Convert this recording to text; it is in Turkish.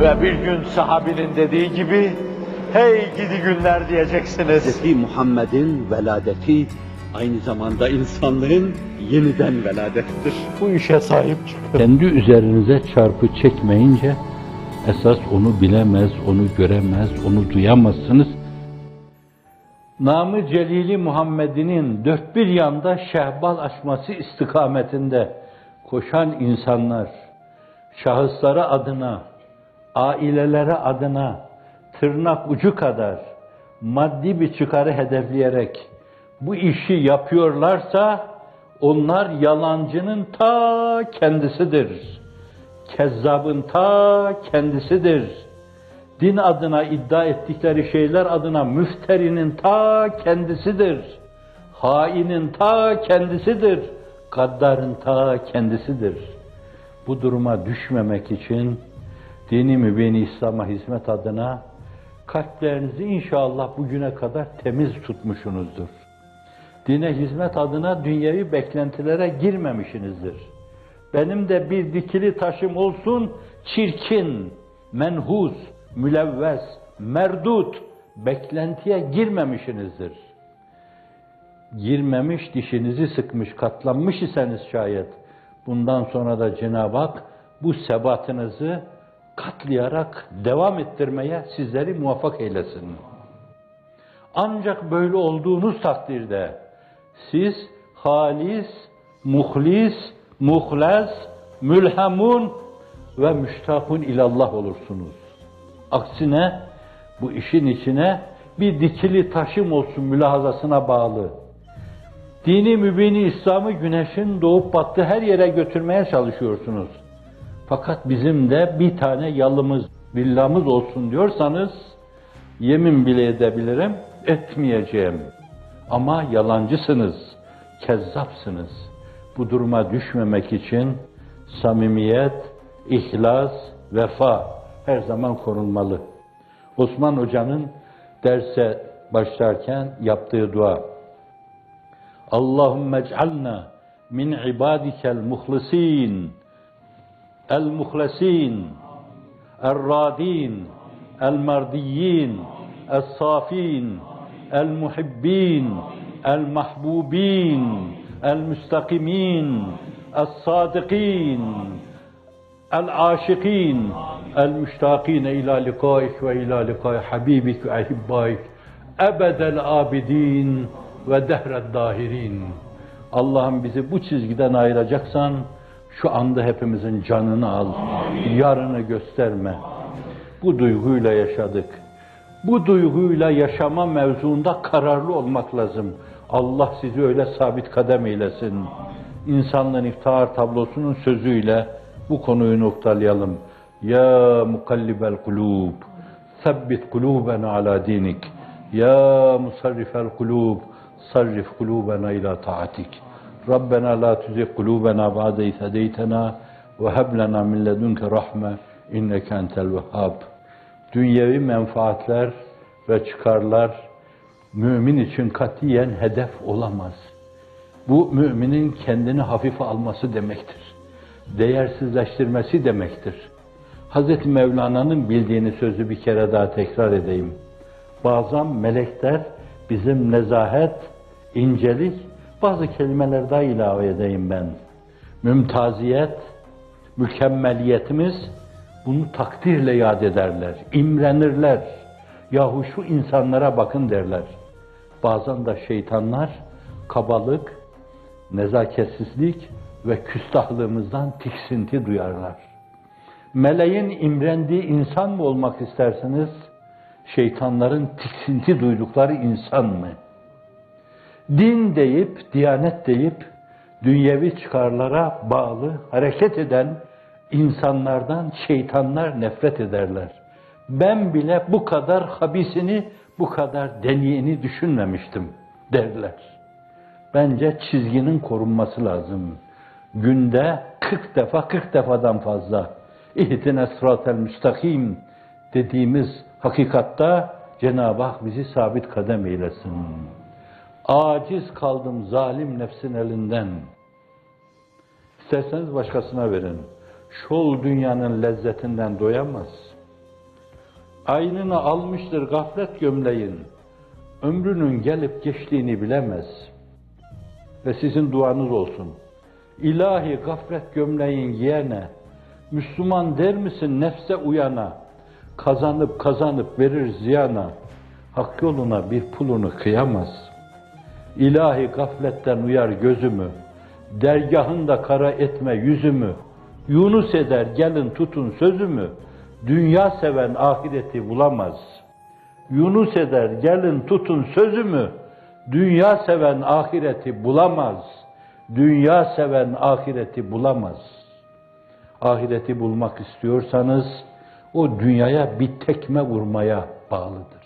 Ve bir gün sahabinin dediği gibi, hey gidi günler diyeceksiniz. Hz. Muhammed'in veladeti aynı zamanda insanlığın yeniden veladettir. Bu işe sahip çıkın. Kendi üzerinize çarpı çekmeyince esas onu bilemez, onu göremez, onu duyamazsınız. Namı Celili Muhammed'inin dört bir yanda şehbal açması istikametinde koşan insanlar, şahısları adına, ailelere adına tırnak ucu kadar maddi bir çıkarı hedefleyerek bu işi yapıyorlarsa onlar yalancının ta kendisidir. Kezzabın ta kendisidir. Din adına iddia ettikleri şeyler adına müfterinin ta kendisidir. Hainin ta kendisidir. Gaddarın ta kendisidir. Bu duruma düşmemek için dini mübini İslam'a hizmet adına kalplerinizi inşallah bugüne kadar temiz tutmuşsunuzdur. Dine hizmet adına dünyevi beklentilere girmemişsinizdir. Benim de bir dikili taşım olsun, çirkin, menhus, mülevves, merdut, beklentiye girmemişsinizdir. Girmemiş, dişinizi sıkmış, katlanmış iseniz şayet, bundan sonra da Cenab-ı Hak bu sebatınızı katlayarak devam ettirmeye sizleri muvaffak eylesin. Ancak böyle olduğunuz takdirde siz halis, muhlis, muhles, mülhemun ve müştakun ilallah olursunuz. Aksine bu işin içine bir dikili taşım olsun mülahazasına bağlı. Dini mübini İslam'ı güneşin doğup battığı her yere götürmeye çalışıyorsunuz. Fakat bizim de bir tane yalımız, villamız olsun diyorsanız yemin bile edebilirim, etmeyeceğim. Ama yalancısınız, kezzapsınız. Bu duruma düşmemek için samimiyet, ihlas, vefa her zaman korunmalı. Osman Hoca'nın derse başlarken yaptığı dua. Allahümme ec'alna min ibadikel muhlisin, el-muhlesin, el-radin, el-merdiyin, el-safin, el-muhibbin, el-mahbubin, el-müstakimin, el-sadikin, el-aşikin, el-müştakin ila likaik ve ila likai habibik ve ahibbaik, ebedel abidin ve dehred dahirin. Allah'ım bizi bu çizgiden ayıracaksan, şu anda hepimizin canını al. Yarını gösterme. Bu duyguyla yaşadık. Bu duyguyla yaşama mevzuunda kararlı olmak lazım. Allah sizi öyle sabit kadem eylesin. İnsanlığın iftihar tablosunun sözüyle bu konuyu noktalayalım. Ya mukallibel kulub, sebbit kulubena ala dinik. Ya musarrifel kulub, sarrif kulubena ila taatik. La tuzigh kulubena ba'de iz hedeytena ve heb lena min ledunke rahme inneke entel vehhab. Dünyevi menfaatler ve çıkarlar mümin için katiyen hedef olamaz. Bu müminin kendini hafife alması demektir değersizleştirmesi demektir. Hz. Mevlana'nın bildiğini sözü bir kere daha tekrar edeyim. Bazen melekler bizim nezahet, incelik, bazı kelimeler daha ilave edeyim ben. Mümtaziyet, mükemmeliyetimiz bunu takdirle yad ederler, imrenirler. Yahu şu insanlara bakın derler. Bazen de şeytanlar kabalık, nezaketsizlik, ve küstahlığımızdan tiksinti duyarlar. Meleğin imrendiği insan mı olmak istersiniz? Şeytanların tiksinti duydukları insan mı? Din deyip, diyanet deyip, dünyevi çıkarlara bağlı hareket eden insanlardan şeytanlar nefret ederler. Ben bile bu kadar habisini, bu kadar deniyeni düşünmemiştim derler. Bence çizginin korunması lazım günde 40 defa 40 defadan fazla ihdine sıratel müstakim dediğimiz hakikatta Cenab-ı Hak bizi sabit kadem eylesin. Aciz kaldım zalim nefsin elinden. İsterseniz başkasına verin. Şol dünyanın lezzetinden doyamaz. Aynını almıştır gaflet gömleğin. Ömrünün gelip geçtiğini bilemez. Ve sizin duanız olsun. İlahi gaflet gömleğin giyene, Müslüman der misin nefse uyana, kazanıp kazanıp verir ziyana, hak yoluna bir pulunu kıyamaz. İlahi gafletten uyar gözümü, dergahında kara etme yüzümü, Yunus eder gelin tutun sözümü, dünya seven ahireti bulamaz. Yunus eder gelin tutun sözümü, dünya seven ahireti bulamaz. Dünya seven ahireti bulamaz. Ahireti bulmak istiyorsanız o dünyaya bir tekme vurmaya bağlıdır.